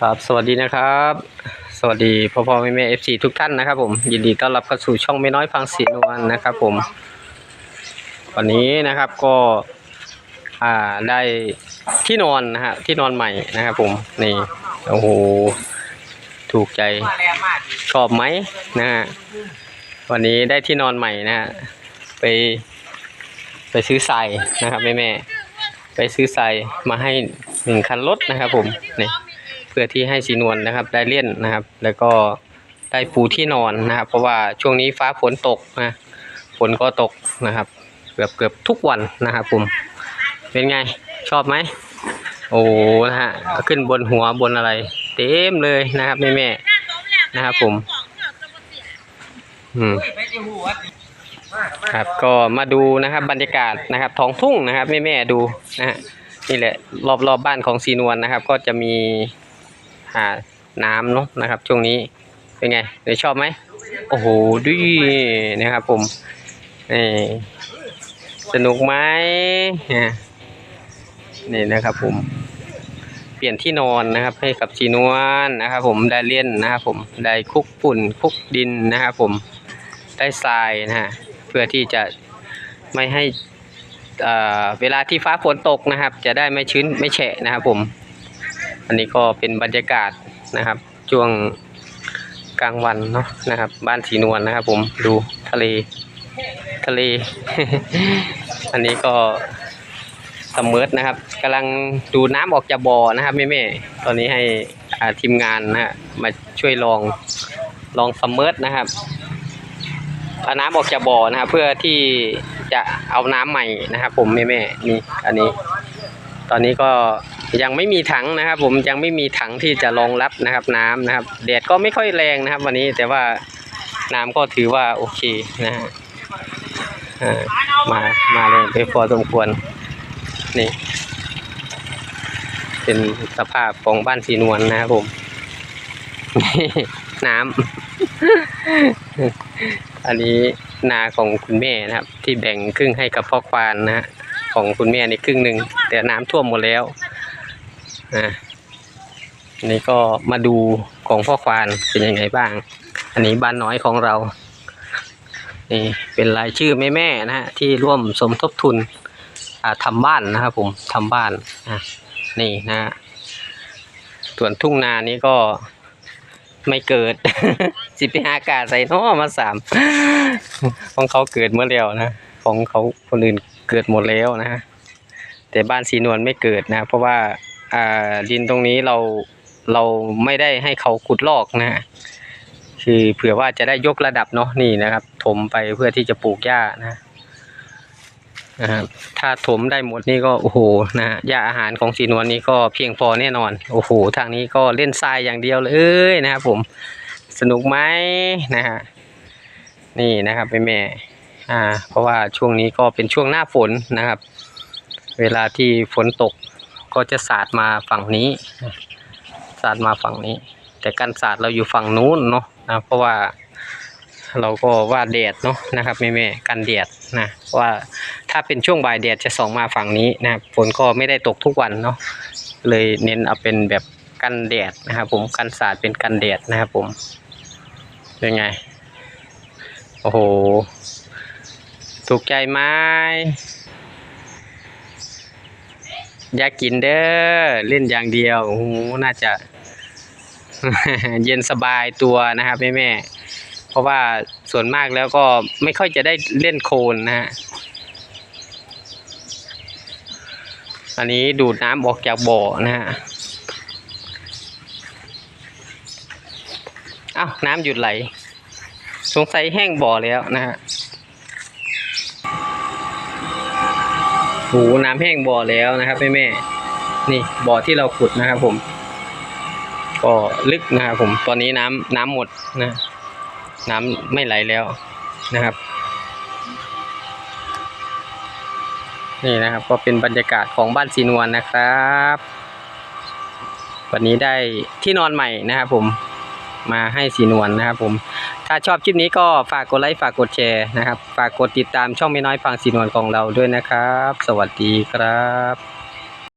ครับสวัสดีนะครับ สวัสดีพ่อพ่อแม่แม่เอฟซีทุกท่านนะครับ ผมยินดีต้อนรับเข้าสู่ช่องไม่น้อยฟังสีนวลนะครับ ผม วันนี้นะครับก็อ่าได้ที่นอนนะฮะที่นอนใหม่นะครับ ผมนี่โอ้โหถูกใจชอบไหมนะฮะวันนี้ได้ที่นอนใหม่นะฮะไป ไปซื้อทรายนะครับแม่แม่ไปซื้อทรายมาให้ หนึ่งคันรถนะครับ ผมนี่เพื่อที่ให้สีนวลนะครับ ได้เล่นนะครับ แล้วก็ได้ปูที่นอนนะครับ เพราะว่าช่วงนี้ฟ้าฝนตกนะฝนก็ตกนะครับ เกือบเกือบทุกวันนะครับผมเป็นไงชอบไหมโอ้นะฮะขึ้นบนหัวบนอะไร เต็มเลยนะครับแม่แม่นะครับผมอืมครับก็มาดูนะครับบรรยากาศนะครับท้องทุ่งนะครับแม่แม่ดูนะฮะ นี่แหละรอบรอบบ้านของซีนวลนะครับ ก็จะมีหาน้ำเนาะนะครับ ช่วงนี้เป็นไงเดี๋ยวชอบไหมโอ้โหดูนะครับ ผมนี่สนุกไหมเนี่ยนี่นะครับ ผม เปลี่ยนที่นอนนะครับ ให้กับซีนวลนะครับ ผมได้เล่นนะครับ ผมได้คุกฝุ่นคุกดินนะครับ ผมได้ทรายนะฮะเพื่อที่จะไม่ให้ เเวลาที่ฟ้าฝนตกนะครับ จะได้ไม่ชื้นไม่แฉะนะครับผม อันนี้ก็เป็นบรรยากาศนะครับช่วงกลางวันเนาะนะครับ บ้านสีนวลนะครับ ผมดูทะเลทะเล อันนี้ก็สมเมร์นะครับกำลังดูน้ำออกจากบ่อนะครับแม่ๆตอนนี้ให้ทีมงานนะฮะมาช่วยลองลองสมเมร์นะครับเอาน้ำออกจากบ่อนะครับ เพื่อที่ จะเอาน้ำใหม่นะครับ ผมแม่แม่ๆนี่อันนี้ ตอนนี้ก็ยังไม่มีถังนะครับ ผมยังไม่มีถังที่จะรองรับนะครับน้ำนะครับแดดก็ไม่ค่อยแรงนะครับ วันนี้แต่ว่าน้ำก็ถือว่าโอเคนะฮะมามาแรงไปพอสมควรนี่ เป็นสภาพของบ้านสีนวลนะครับผมนี่น้ำ อันนี้ นาของคุณแม่นะครับ ที่แบ่งครึ่งให้กับพ่อควานนะฮะของคุณแม่ในครึ่งหนึ่งแต่น้ำท่วมหมดแล้วอ่าอันนี้ก็มาดูของพ่อควานเป็นยังไงบ้าง อันนี้บ้านน้อยของเรานี่เป็นรายชื่อแม่แม่นะฮะที่ร่วมสมทบทุนอ่าทำบ้านนะครับผมทำบ้านนี่นะฮะส่วนทุ่งนานี้ก็ ไม่เกิด สิไปหากาใส่น้อมาสามของเขาเกิดเมื่อแล้วนะของเขาคนอื่นเกิดหมดแล้วนะฮะแต่บ้านสีนวลไม่เกิดนะ เพราะว่าอ่าดินตรงนี้เราเราไม่ได้ให้เขาขุดลอกนะฮะคือเผื่อว่าจะได้ยกระดับเนาะนี่นะครับ ถมไปเพื่อที่จะปลูกหญ้านะ นะครับถ้าถมได้หมดนี่ก็โอ้โหนะฮะหญ้าอาหารของสีนวลนี่ก็เพียงพอแน่นอน โอ้โหทางนี้ก็เล่นทรายอย่างเดียวเลยนะครับผมสนุกไหมนะฮะนี่นะครับแม่แม่อ่า เพราะว่าช่วงนี้ก็เป็นช่วงหน้าฝนนะครับ เวลาที่ฝนตกก็จะสาดมาฝั่งนี้สาดมาฝั่งนี้ แต่กันสาดเราอยู่ฝั่งนู้นเนาะนะเพราะว่า เราก็ว่าแดดเนาะนะครับแม่แม่กันแดดนะว่าถ้าเป็นช่วงบ่ายแดดจะส่องมาฝั่งนี้นะครับฝนก็ไม่ได้ตกทุกวันเนาะเลยเน้นเอาเป็นแบบกันแดดนะครับผมกันสาดเป็นกันแดดนะครับผมเป็นไงโอ้โหถูกใจไหมอยากกินเด้อเล่นอย่างเดียวโอ้โหน่าจะ เย็นสบายตัวนะครับแม่แม่ ราะว่าส่วนมากแล้วก็ไม่ค่อยจะได้เล่นโคลนนะฮะอันนี้ดูดน้ำออกจากบ่อนะฮะอ้าวน้ำหยุดไหล สงสัยแห้งบ่อแล้วนะฮะโหน้ำแห้งบ่อแล้วนะครับแม่แม่นี่บ่อที่เราขุดนะครับผม ก็ลึกนะครับผม ตอนนี้น้ำน้ำหมดนะ น้ำไม่ไหลแล้วนะครับ นี่นะครับก็เป็นบรรยากาศของบ้านสีนวลนะครับ วันนี้ได้ที่นอนใหม่นะครับผมมาให้สีนวลนะครับผมถ้าชอบคลิปนี้ก็ฝากกดไลค์ฝากกดแชร์นะครับ ฝากกดติดตามช่องไม่น้อยฟังสีนวลของเราด้วยนะครับ สวัสดีครับ